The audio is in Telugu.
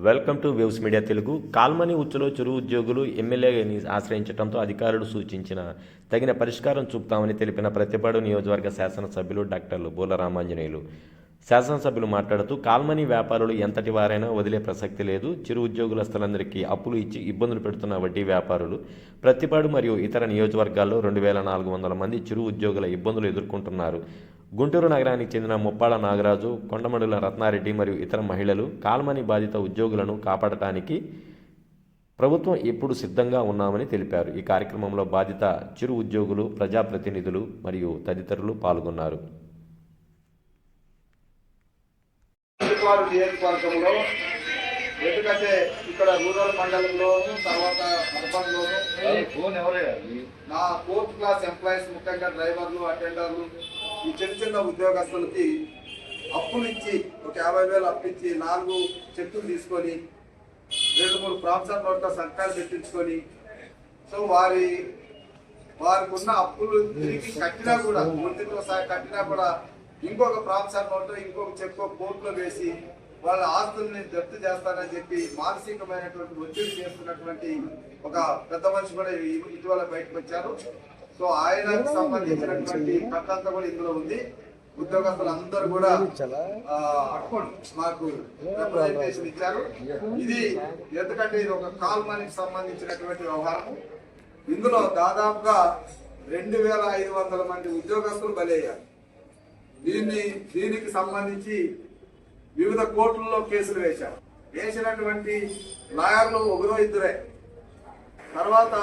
Welcome to waves media Telugu call money ఉచ్చులో చెరువు ఉద్యోగులు ఎమ్మెల్యేని ఆశ్రయించడంతో అధికారులు సూచించిన తగిన పరిష్కారం చూపుతామని తెలిపిన ప్రతిపాడు నియోజకవర్గ శాసనసభ్యులు డాక్టర్లు బోల రామాంజనేయులు. శాసనసభ్యులు మాట్లాడుతూ కాల్మనీ వ్యాపారులు ఎంతటి వారైనా వదిలే ప్రసక్తి లేదు. చిరు ఉద్యోగులస్తులందరికీ అప్పులు ఇచ్చి ఇబ్బందులు పెడుతున్న వడ్డీ వ్యాపారులు ప్రతిపాడు మరియు ఇతర నియోజకవర్గాల్లో రెండు వేల నాలుగు వందల మంది చిరు ఉద్యోగుల ఇబ్బందులు ఎదుర్కొంటున్నారు. గుంటూరు నగరానికి చెందిన ముప్పాడ నాగరాజు కొండమడుల రత్నారెడ్డి మరియు ఇతర మహిళలు కాల్మనీ బాధిత ఉద్యోగులను కాపాడటానికి ప్రభుత్వం ఎప్పుడు సిద్ధంగా ఉన్నామని తెలిపారు. ఈ కార్యక్రమంలో బాధిత చిరు ఉద్యోగులు ప్రజాప్రతినిధులు మరియు తదితరులు పాల్గొన్నారు. ఎందుకంటే ఇక్కడ రూరల్ మండలంలోను తర్వాత అర్బన్లోను ఫోన్ ఎవరే నా ఫోర్త్ క్లాస్ ఎంప్లాయీస్ ముఖ్యంగా డ్రైవర్లు అటెండర్లు ఈ చిన్న చిన్న ఉద్యోగస్తులకి అప్పులిచ్చి ఒక యాభై వేలు అప్పించి నాలుగు చెక్కులు తీసుకొని రెండు మూడు ప్రాంతాల నోట్ల సంతకాలు పెట్టించుకొని సో వారి వారికి ఉన్న అప్పులు తిరిగి కట్టినా కూడా పూర్తితో సహా కట్టినా కూడా ఇంకొక ప్రాంతాల నోట్లో ఇంకొక చెక్కు కోర్టులో వేసి వాళ్ళ ఆస్తుల్ని జప్తు చేస్తానని చెప్పి మానసికమైనటువంటి ఒత్తిడి చేస్తున్నటువంటి ఒక పెద్ద మనిషి కూడా ఇటీవల బయటకు వచ్చారు. సో ఆయనకు సంబంధించినటువంటి కథంతా కూడా ఇందులో ఉంది. ఉద్యోగస్తులు అందరూ కూడా ఆ, మాకు రిప్రజెంటేషన్ ఇచ్చారు. ఇది ఎందుకంటే ఇది ఒక కాల్ మనీకి సంబంధించినటువంటి వ్యవహారం. ఇందులో దాదాపుగా రెండు వేల ఐదు వందల మంది ఉద్యోగస్తులు బలయ్యారు దీన్ని దీనికి సంబంధించి వివిధ కోర్టుల్లో కేసులు వేశారు. వేసినటువంటి లాయర్లు ఒకరో ఇద్దరే. తర్వాత